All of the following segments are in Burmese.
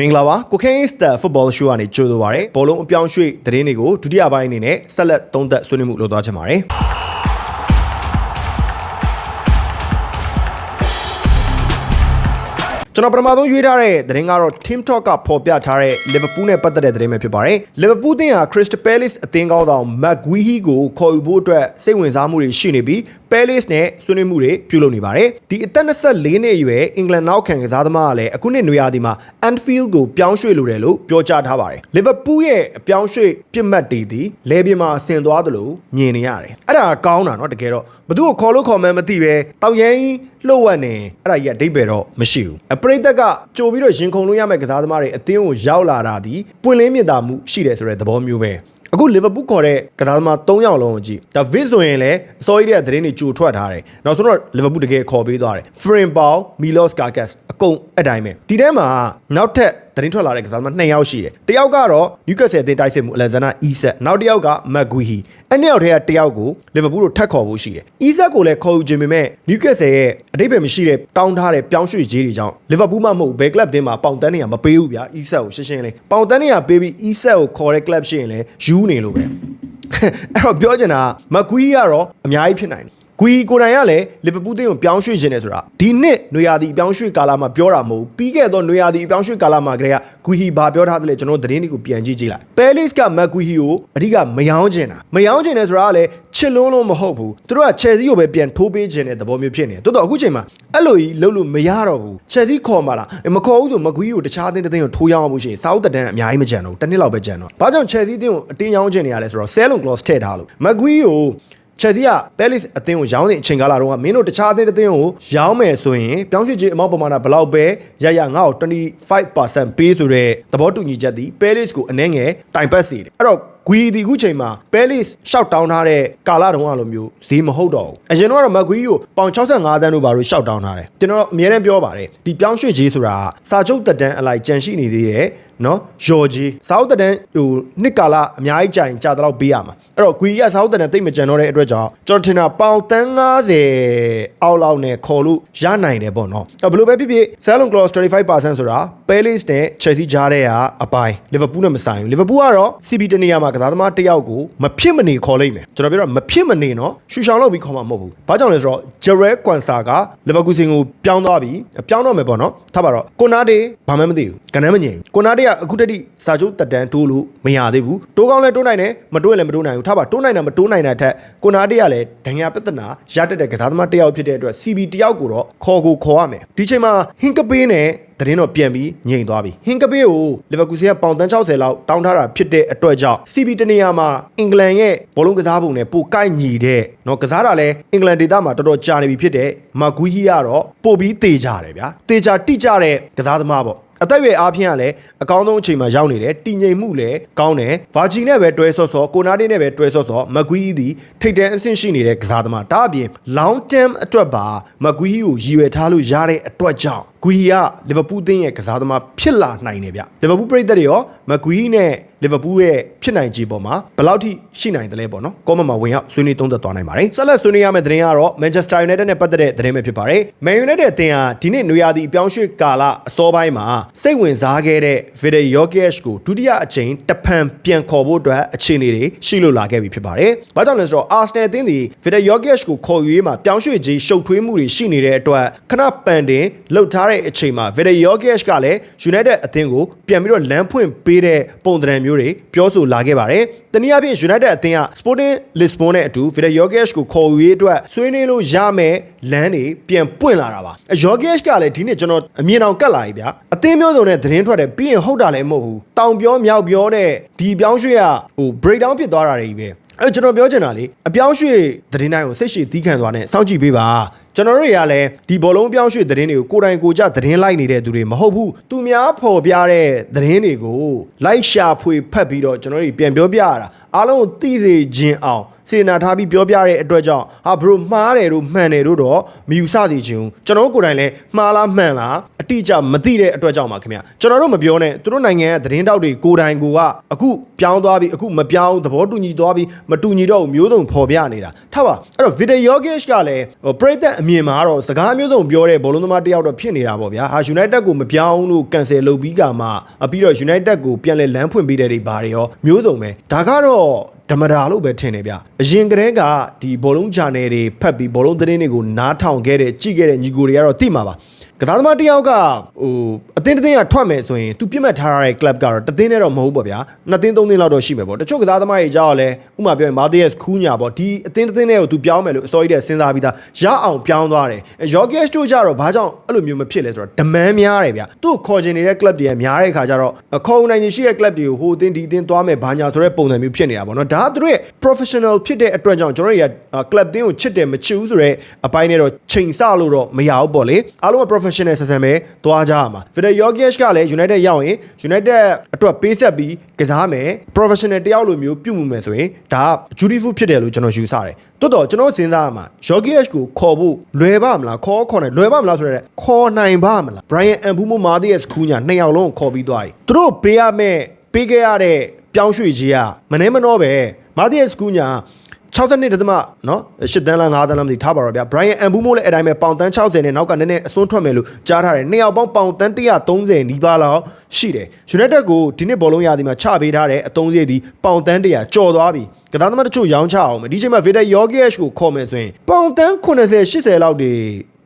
မင်္ဂလာပါကိုခိုင်းစတာဖုတ်ဘောရှိုးကနေကြိုဆိုပါရစေဘောလုံးအပြောင်းရွှေ့သတင်းတွေကိုဒုတိယပိုင်းအနေနဲ့ဆက်လက်သုံးသပ်ဆွေးနွေးမှုလုပ်သွားချင်ပါတယ် ကျွန်တော်ပထမဆုံးရွေးထားတဲ့သတင်းကတော့ Team Talk ကဖော်ပြထားတဲ့ Liverpool နဲ့ပတ်သက်တဲ့သတင်းပဲဖြစ်ပါတယ်။ Liverpool တင်ဟာ Crystal Palace အသင်းကောင်းဆောင် McGuihi ကိုခေါ်ယူဖို့အတွက်စိတ်ဝင်စားမှုတွေရှိနေပြီး Palace နဲ့ဆွေးနွေးမှုတွေပြုလုပ်နေပါတယ်။ဒီအသက်24နှစ်အရွယ်အင်္ဂလန်နောက်ခံကစားသမားကလည်းအခုနှစ်နွေရာသီမှာ Anfield ကိုပြောင်းရွှေ့လိုတယ်လို့ပြောကြားထားပါတယ်။ Liverpool ရဲ့အပြောင်းရွှေ့ပြစ်မှတ်တည်သည်လဲပြမှာဆင်သွားသလိုမြင်နေရတယ်။အဲ့ဒါကောင်းတာเนาะတကယ်တော့ဘသူ့ကိုခေါ်လို့ခေါ်မှန်းမသိပဲတောက်ရန်ကြီးလှုပ်ဝက်နေအဲ့ဒါကြီးအဓိပ္ပာယ်တော့မရှိဘူး။အပ ရိသတ်ကကြိုပြီးတော့ရင်ခုန်လို့ရမယ့်ကစားသမားတွေအသင်းကိုရောက်လာတာဒီပွင့်လင်းမြင်သာမှုရှိတယ်ဆိုတဲ့သဘောမျိုးပဲ။အခုလီဗာပူးခေါ်တဲ့ကစားသမား၃ယောက်လုံးကိုကြည့်ဒါဗစ်ဆိုရင်လည်းအစောကြီးတဲ့သတင်းတွေကြိုထွက်ထားတယ်နောက်ဆုံးတော့လီဗာပူးတကယ်ခေါ်ပေးသွားတယ်ဖရင်ပေါမီလော့စ်ကာကတ်အကုန်အတိုင်းပဲဒီထဲမှာနောက်ထပ် သတင်းထွက်လာတဲ့ကစားသမား၂ယောက်ရှိတယ်တယောက်ကတော့နျူကက်ဆယ်အသင်းတိုက်စစ်မှုအလက်ဇန်နာအီဆက်နောက်တစ်ယောက်ကမက်ဂွီဟီအဲ့နှစ်ယောက်ထဲကတစ်ယောက်ကိုလီဗာပူးတို့ထပ်ခေါ်ဖို့ရှိတယ်အီဆက်ကိုလည်းခေါ်ယူခြင်းပေမဲ့နျူကက်ဆယ်ရဲ့အတိတ်ပဲမရှိတဲ့တောင်းထားတဲ့ပြောင်းရွှေ့ခြင်းတွေကြောင့်လီဗာပူးမှမဟုတ်ဘယ်ကလပ်တင်းမှာပေါင်တန်းနေရမပေးဘူးဗျာအီဆက်ကိုရှင်းရှင်းလေးပေါင်တန်းနေရပေးပြီးအီဆက်ကိုခေါ်တဲ့ကလပ်ရှိရင်လည်းယူနေလို့ပဲအဲ့တော့ပြောချင်တာမကွီးကတော့အများကြီးဖြစ်နိုင်တယ် ဂွီကိုတိုင်ကလည်းလီဗာပူးတင်းကိုပြောင်းရွှေ့ခြင်းနဲ့ဆိုတာဒီနှစ်နွေရာသီအပြောင်းရွှေ့ကာလမှာပြောတာမဟုတ်ပြီးခဲ့သောနွေရာသီအပြောင်းရွှေ့ကာလမှာကလေးကဂွီဟီဘာပြောထားသလဲကျွန်တော်သတင်းတွေကိုပြန်ကြည့်ကြည့်လိုက်ပဲလစ်ကမက်ဂွီဟီကိုအဓိကမယောင်းချင်တာမယောင်းချင်တယ်ဆိုတာကလည်းချစ်လုံးလုံးမဟုတ်ဘူးသူတို့ကချယ်ဆီကိုပဲပြန်ထိုးပေးခြင်းတဲ့သဘောမျိုးဖြစ်နေတယ်တိုးတော့အခုချိန်မှာအဲ့လိုကြီးလုပ်လို့မရတော့ဘူးချယ်ဆီခေါ်มาလားမခေါ်ဘူးဆိုမကွီးကိုတခြားအသင်းတစ်သင်းကိုထိုးရောင်းအောင်ရှိရင်စောက်တန်အများကြီးမကြံတော့ဘူးတစ်နှစ်လောက်ပဲကြံတော့ဘာကြောင့်ချယ်ဆီအသင်းကိုအတင်းရောင်းချင်နေရလဲဆိုတော့ sell on clause ထည့်ထားလို့မကွီးကို ချက်စီကပဲလစ်အသင်းကိုရောင်းတဲ့အချိန်ကာလတုန်းကမင်းတို့တခြားအသင်းတစ်သင်းကိုရောင်းမယ်ဆိုရင်ပြောင်းရွှေ့ခြင်းအမောက်ပမာဏဘယ်လောက်ပဲရရငါ့ကို25%ပေးဆိုတဲ့သဘောတူညီချက်ဒီပဲလစ်ကိုအနှဲငယ်တိုင်ပတ်စေတယ်အဲ့တော့ဂွီဒီခုချိန်မှာပဲလစ်ရှောက်တောင်းထားတဲ့ကာလာတုန်းကလိုမျိုးဈေးမဟုတ်တော့ဘူးအရင်တော့မက်ဂွီကိုပေါင်65တန်းတို့ဘာလို့ရှောက်တောင်းထားတယ်ကျွန်တော်အများနဲ့ပြောပါတယ်ဒီပြောင်းရွှေ့ကြီးဆိုတာစာချုပ်တက်တန်းအလိုက်ကြန့်ရှိနေသေးတယ်နော်ယော်ဂျီစာအုပ်တန်ဟိုနှစ်ကာလအများကြီးကြာရင်ကြာတော့ပေးရမှာအဲ့တော့ဂွီကစာအုပ်တန်တိတ်မကြံတော့တဲ့အတွက်ကြောင့်ကျွန်တော်ထင်တာပေါင်တန်း90အောက်လောက်နဲ့ခေါ်လို့ရနိုင်တယ်ပေါ့နော်အဲ့ဘယ်လိုပဲဖြစ်ဖြစ် Salon Clause 25%ဆိုတာ Palace နဲ့ Chelsea ကြားတဲ့ကအပိုင်း Liverpool နဲ့မဆိုင်ဘူး Liverpool ကတော့ CB တနေရာမှာကစားသမားတစ်ယောက်ကိုမဖြစ်မနေခေါ်လိုက်မယ်ကျွန်တော်ပြောတော့မဖြစ်မနေနော်ရှူရှောင်းလောက်ပြီးခေါ်မှာမဟုတ်ဘူးဘာကြောင့်လဲဆိုတော့ Jarrell Quansah က Leverkusen ကိုပြောင်းသွားပြီပြောင်းတော့မယ်ပေါ့နော်ထားပါတော့ကိုနာတေဘာမှမသိဘူးကဏ္ဍမငြိမ်ကိုနာတေကအခုတည်းစာချုပ်တက်တန်းတိုးလို့မရသေးဘူးတိုးကောင်းလဲတိုးနိုင်တယ်မတိုးရင်လည်းမတိုးနိုင်ဘူးထားပါတိုးနိုင်တာမတိုးနိုင်တာထက်ကိုနာတေကလည်းဒဏ်ရာပြဿနာရတတ်တဲ့ကစားသမားတစ်ယောက်ဖြစ်တဲ့အတွက် CB တစ်ယောက်ကိုတော့ခေါ်ကိုခေါ်ရမယ်ဒီချိန်မှာဟင်ကပေးနဲ့ သတင်းတော့ပြန်ပြီးငြိမ်သွားပြီဟင်ကပေးကိုလီဗာပူးစီကပေါင်တန်း60လောက်တောင်းထားတာဖြစ်တဲ့အတွက်ကြောင့် CB တနေရာမှာအင်္ဂလန်ရဲ့ဘောလုံးကစားပုံနဲ့ပိုကိုက်ညီတဲ့เนาะကစားတာလဲအင်္ဂလန်ဒေသမှာတော်တော်ကြာနေပြီဖြစ်တဲ့မာဂူဟီကတော့ပို့ပြီးတေကြတယ်ဗျာတေကြတိကြတဲ့ကစားသမားပေါ့ အသက်အရွယ်အားဖြင့်ကလည်းအကောင်းဆုံးအချိန်မှာရောက်နေတယ်တည်ငြိမ်မှုလည်းကောင်းတယ်ဗာဂျီနဲ့ပဲတွဲဆော့ဆော့ကိုနာတေနဲ့ပဲတွဲဆော့ဆော့မကွီးသည်ထိတ်တန်းအဆင့်ရှိနေတဲ့ကစားသမားဒါအပြင် long term အတွက်ပါမကွီးကိုရည်ရွယ်ထားလို့ရတဲ့အတွက်ကြောင့်ဂွီကလီဗာပူးတင်းရဲ့ကစားသမားဖြစ်လာနိုင်တယ်ဗျလီဗာပူးပရိသတ်တွေရောမကွီးနဲ့ လီဗာပူးရဲ့ဖြစ်နိုင်ခြေပေါ်မှာဘယ်လောက်ထိရှိနိုင်တယ်လဲပေါ့နော်ကောမန်မှာဝင်ရောက်ဆွေးနွေးသုံးသပ်သွားနိုင်ပါတယ်ဆက်လက်ဆွေးနွေးရမယ့်သတင်းကတော့ Manchester United နဲ့ပတ်သက်တဲ့သတင်းပဲဖြစ်ပါတယ် Man United အသင်းဟာဒီနေ့နွေရာသီအပြောင်းရွှေ့ကာလအစောပိုင်းမှာစိတ်ဝင်စားခဲ့တဲ့ Vidal Jokic ကိုဒုတိယအကြိမ်တဖန်ပြန်ခေါ်ဖို့အတွက်အခြေအနေတွေရှိလို့လာခဲ့ပြီဖြစ်ပါတယ်ဘာကြောင့်လဲဆိုတော့ Arsenal အသင်းဒီ Vidal Jokic ကိုခေါ်ယူရေးမှာပြောင်းရွှေ့ခြင်းရှုပ်ထွေးမှုတွေရှိနေတဲ့အတွက်ခဏပန်တင်လှုပ်ထားတဲ့အချိန်မှာ Vidal Jokic ကလည်း United အသင်းကိုပြန်ပြီးတော့လမ်းဖွင့်ပေးတဲ့ပုံသဏ္ဍာန်မျိုးတွေပြောဆိုလာခဲ့ပါတယ်။တနည်းအားဖြင့် United အသင်းက Sporting Lisbon နဲ့အတူ Vidal Jokic ကိုခေါ်ယူရေးအတွက်ဆွေးနွေးလို့ရမယ်လမ်းတွေပြန်ပွင့်လာတာပါ။ Jokic ကလည်းဒီနေ့ကျွန်တော်အမြင်အောင်ကတ်လာပြီဗျာ။အသင်းမျိုးစုံနဲ့သတင်းထွက်တယ်ပြီးရင်ဟုတ်တာလည်းမဟုတ်ဘူး။တောင်ပြောမြောက်ပြောတဲ့ဒီပြောင်းရွှေ့ကဟို breakdown ဖြစ်သွားတာတွေပဲ။ အဲ့ကျွန်တော်ပြောချင်တာလေအပြောင်းရွှေ့သတင်းတိုင်းကိုစိတ်ရှိသီးခံသွားနဲ့စောင့်ကြည့်ပေးပါကျွန်တော်တို့တွေကလည်းဒီဘောလုံးပြောင်းရွှေ့သတင်းတွေကိုကိုယ်တိုင်ကိုယ်ကျသတင်းလိုက်နေတဲ့သူတွေမဟုတ်ဘူးသူများဖော်ပြတဲ့သတင်းတွေကိုလိုက်ရှာဖွေဖတ်ပြီးတော့ကျွန်တော်တို့ပြန်ပြောပြရတာအားလုံးကိုသိစေခြင်းအောင် စေနာထားပြီးပြောပြတဲ့အတွက်ကြောင့်ဟာဘရိုမှားတယ်တို့မှန်တယ်တို့တော့မယူဆစီခြင်းကျွန်တော်တို့ကိုယ်တိုင်လည်းမှားလားမှန်လားအတိအကျမသိတဲ့အတွက်ကြောင့်ပါခင်ဗျကျွန်တော်တို့မပြောနဲ့သူတို့နိုင်ငံရဲ့သတင်းတောက်တွေကိုယ်တိုင်ကိုကအခုပြောင်းသွားပြီးအခုမပြောင်းသဘောတူညီသွားပြီးမတူညီတော့ဘူးမျိုးစုံဖော်ပြနေတာထားပါအဲ့တော့ Vitor Yogic ကလည်းဟိုပရိသတ်အမြင်မှာတော့စကားမျိုးစုံပြောတဲ့ဘောလုံးသမားတစ်ယောက်တော့ဖြစ်နေတာပေါ့ဗျာဟာ United ကိုမပြောင်းလို့ cancel လုပ်ပြီးကမှအပြီးတော့ United ကိုပြန်လဲလမ်းဖွင့်ပေးတဲ့တွေဘာတွေရောမျိုးစုံပဲဒါကတော့ ဓမ္မတာလို့ပဲထင်တယ်ဗျအရင်ကတည်းကဒီဘောလုံးဂျာနယ်တွေဖတ်ပြီးဘောလုံးသတင်းတွေကိုနားထောင်ခဲ့တဲ့ကြည့်ခဲ့တဲ့ညီကိုတွေကတော့သိမှာပါ ကစားသမားတစ်ယောက်ကဟိုအသင်းတစ်သင်းကထွက်မယ်ဆိုရင်သူပြစ်မှတ်ထားရတဲ့ club ကတော့တစ်သင်းနဲ့တော့မဟုတ်ဘူးပေါ့ဗျာနှစ်သင်းသုံးသင်းလောက်တော့ရှိမယ်ပေါ့တချို့ကစားသမားတွေကြောက်လဲဥပမာပြောရင်မာသီးယက်ခူးညာပေါ့ဒီအသင်းတစ်သင်းနဲ့ကိုသူပြောင်းမယ်လို့အစောကြီးတည်းစဉ်းစားပြီးသားရအောင်ပြောင်းသွားတယ်ယောဂီယက်တို့ကြတော့ဘာကြောင့်အဲ့လိုမျိုးမဖြစ်လဲဆိုတော့ဒမန်များတယ်ဗျသူ့ခေါ်ချင်နေတဲ့ club တွေကများတဲ့ခါကျတော့ခေါ်နိုင်ရှိတဲ့ club တွေကိုဟိုအသင်းဒီအသင်းသွားမယ်ဘာညာဆိုတဲ့ပုံစံမျိုးဖြစ်နေတာပေါ့နော်ဒါကသူတို့ရဲ့ professional ဖြစ်တဲ့အတွက်ကြောင့်ကျွန်တော်တို့ရ club တင်းကိုချစ်တယ်မချစ်ဘူးဆိုတော့အပိုင်းနဲ့တော့ချိန်ဆလို့တော့မရဘူးပေါ့လေအားလုံးက professional ဆန်ဆန်ပဲသွားကြရမှာ Vidal Yogic ကလည်း United ရောက်ရင် United အတွက်ပေးဆက်ပြီးကစားမယ် professional တယောက်လိုမျိုးပြုမှုမယ်ဆိုရင်ဒါက beautiful ဖြစ်တယ်လို့ကျွန်တော်ယူဆတယ်တော်တော်ကျွန်တော်စဉ်းစားရမှာ Yogic ကိုခေါ်ဖို့လွယ်ပါမလားခေါ်ခေါ်နိုင်လွယ်ပါမလားဆိုတော့ခေါ်နိုင်ပါမလား Brian Mbumo Matthias ခူးညာနှစ်ယောက်လုံးကိုခေါ်ပြီးသွားပြီသူတို့ပေးရမယ့်ပေးခဲ့ရတဲ့ပြောင်းရွှေ့ကြီးကမနှဲမနှောပဲ Matthias ခူးညာ 62တသမနော်8တန်းလား9တန်းလားမသိထားပါတော့ဗျာ Brian Mbumo လည်းအတိုင်းပဲပေါင်တန်း60နဲ့နောက်ကနည်းနည်းအစွန်းထွက်မယ်လို့ကြားထားတယ်နှစ်ယောက်ပေါင်းပေါင်တန်း130နီးပါးလောက်ရှိတယ် United ကိုဒီနှစ်ဘောလုံးရာသီမှာချပေးထားတဲ့အသုံးစရိတ်ဒီပေါင်တန်း100ကျော်သွားပြီကစားသမားတချို့ရောင်းချအောင်မယ်ဒီချိန်မှာ Vidal Yogic ကိုခေါ်မယ်ဆိုရင်ပေါင်တန်း80 80လောက်တွေ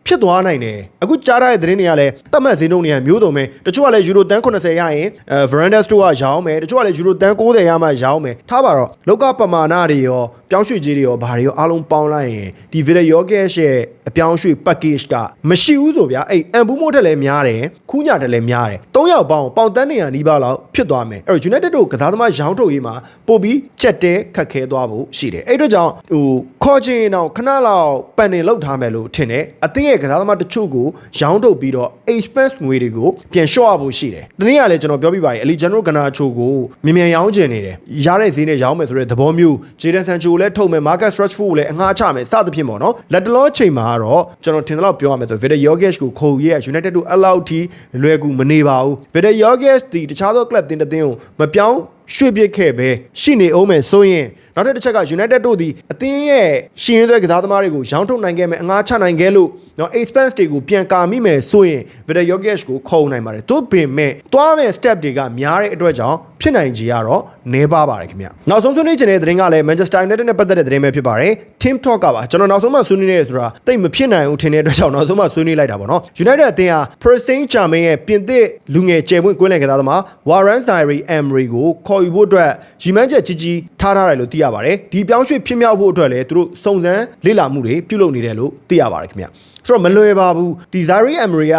ဖြစ်သွားနိုင်တယ်အခုကြားထားတဲ့သတင်းတွေကလည်းတတ်မှတ်ဈေးနှုန်းတွေကမျိုးတုံပဲတချို့ကလည်းယူရိုတန်80ရရင်အဲ Veranda Store ကရောင်းမယ်တချို့ကလည်းယူရိုတန်90ရမှရောင်းမယ်ထားပါတော့လောကပမာဏတွေရောပြောင်းရွှေ့ကြီးတွေရောဘာတွေရောအားလုံးပေါင်းလိုက်ရင်ဒီ Video Yogesh ရဲ့အပြောင်းရွှေ့ package ကမရှိဘူးဆိုဗျာအဲ့အန်ဘူးမို့တက်လည်းများတယ်ခူးညာတက်လည်းများတယ်၃ယောက်ပေါင်းပေါင်တန်းနေရနီးပါးလောက်ဖြစ်သွားမယ်အဲ့တော့ United တို့ကစားသမားရောင်းထုတ်ရေးမှာပို့ပြီးချက်တဲခက်ခဲသွားဖို့ရှိတယ်အဲ့အတွက်ကြောင့်ဟိုခေါ်ချင်တော့ခဏလောက်ပန်နေလောက်ထားမယ်လို့ထင်တယ်အသင်းရဲ့ကစားသမားတချို့ကိုရောင်းထုတ်ပြီးတော့ expense ငွေတွေကိုပြန်လျှော့ရဖို့ရှိတယ်ဒီနေ့ကလည်းကျွန်တော်ပြောပြပါရင်အလီဂျန်နိုကနာချိုကိုမြန်မြန်ရောင်းချင်နေတယ်ရတဲ့ဈေးနဲ့ရောင်းမယ်ဆိုတဲ့သဘောမျိုးဂျေဒန်ဆန်ချိုကိုလည်းထုတ်မယ်မာကတ်စထရက်ဖူကိုလည်းအငှားချမယ်စသဖြင့်ပေါ့နော်လက်တလောချိန်မှာကတော့ကျွန်တော်ထင်တယ်လို့ပြောရမယ်ဆိုဗီဒယောဂက်ကိုခုံရဲ United တို့အလောက်ထိလွယ်ကူမနေပါဘူးဗီဒယောဂက်ဒီတခြားသော club တင်တဲ့တင်းကိုမပြောင်း ရွှေ့ပစ်ခဲ့ပဲရှိနေအောင်မယ်ဆိုရင်နောက်တစ်တစ်ချက်က United တို့ဒီအသင်းရဲ့ရှင်ရဲကစားသမားတွေကိုရောင်းထုတ်နိုင်ခဲ့မယ်အငှားချနိုင်ခဲ့လို့เนาะ expense တွေကိုပြန်ကာမိမယ်ဆိုရင် Vidal Yogesh ကိုခုံနိုင်ပါတယ်သို့ပင်မဲ့သွားမဲ့ step တွေကများတဲ့အတွက်ကြောင့်ဖြစ်နိုင်ကြီးကတော့နည်းပါပါတယ်ခင်ဗျနောက်ဆုံးဆွေးနွေးချင်တဲ့သတင်းကလည်း Manchester United နဲ့ပတ်သက်တဲ့သတင်းပဲဖြစ်ပါတယ် Team Talk ကပါကျွန်တော်နောက်ဆုံးမှဆွေးနွေးနေရဆိုတာတိတ်မဖြစ်နိုင်ဘူးထင်တဲ့အတွက်ကြောင့်နောက်ဆုံးမှဆွေးနွေးလိုက်တာပေါ့နော် United အသင်းဟာ Persain Germain ရဲ့ပြင်သစ်လူငယ်ကျယ်ပွင့်ကွင်းလယ်ကစားသမား Warren Zaire Emery ကိုခေါ် ေါ်ယူဖို့အတွက်ရည်မှန်းချက်ကြီးကြီးထားထားတယ်လို့သိရပါတယ်ဒီပြောင်းရွှေ့ဖြစ်မြောက်ဖို့အတွက်လည်းသူတို့စုံစမ်းလေ့လာမှုတွေပြုလုပ်နေတယ်လို့သိရပါတယ်ခင်ဗျဆိုတော့မလွယ်ပါဘူးဒီ Zaire Emery က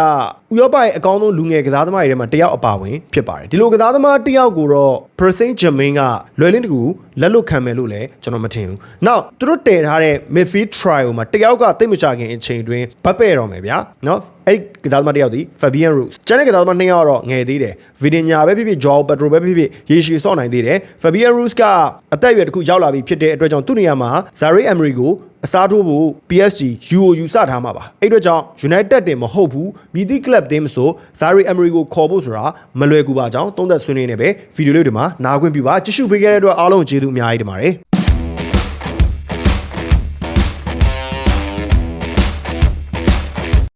ဥရောပရဲ့အကောင်းဆုံးလူငယ်ကစားသမားတွေထဲမှာတယောက်အပါဝင်ဖြစ်ပါတယ်ဒီလိုကစားသမားတယောက်ကိုတော့ Persain Germain ကလွယ်လင်းတကူလက်လွတ်ခံမယ်လို့လည်းကျွန်တော်မထင်ဘူးနောက်သူတို့တည်ထားတဲ့ midfield trial မှာတယောက်ကတိတ်မချခင်အချိန်တွင်ဗတ်ပဲ့တော့မယ်ဗျာနော်အဲ့ဒီကစားသမားတယောက်ဒီ Fabian Ruiz ကျန်တဲ့ကစားသမားနှစ်ယောက်တော့ငယ်သေးတယ် Vidinya ပဲဖြစ်ဖြစ် Joao Pedro ပဲဖြစ်ဖြစ်ရေရှည်ဆော့နိုင်သေးတယ် Fabian Ruiz ကအသက်အရွယ်တစ်ခုရောက်လာပြီဖြစ်တဲ့အတွက်ကြောင့်သူ့နေရာမှာ Zaire Emery ကိုအစားထိုးဖို့ PSG UOU စထားမှာပါအဲ့အတွက်ကြောင့် United တင်မဟုတ်ဘူးမြည်သည့် club တင်းမဆို Zaire Emery ကိုခေါ်ဖို့ဆိုတာမလွယ်ကူပါကြောင်းသုံးသက်ဆွေးနွေးနေပဲဗီဒီယိုလေးတွေမှာနားခွင့်ပြုပါကြည့်ရှုပေးခဲ့တဲ့အတွက်အားလုံးကျေးဇူးအများကြီးတင်ပါတယ်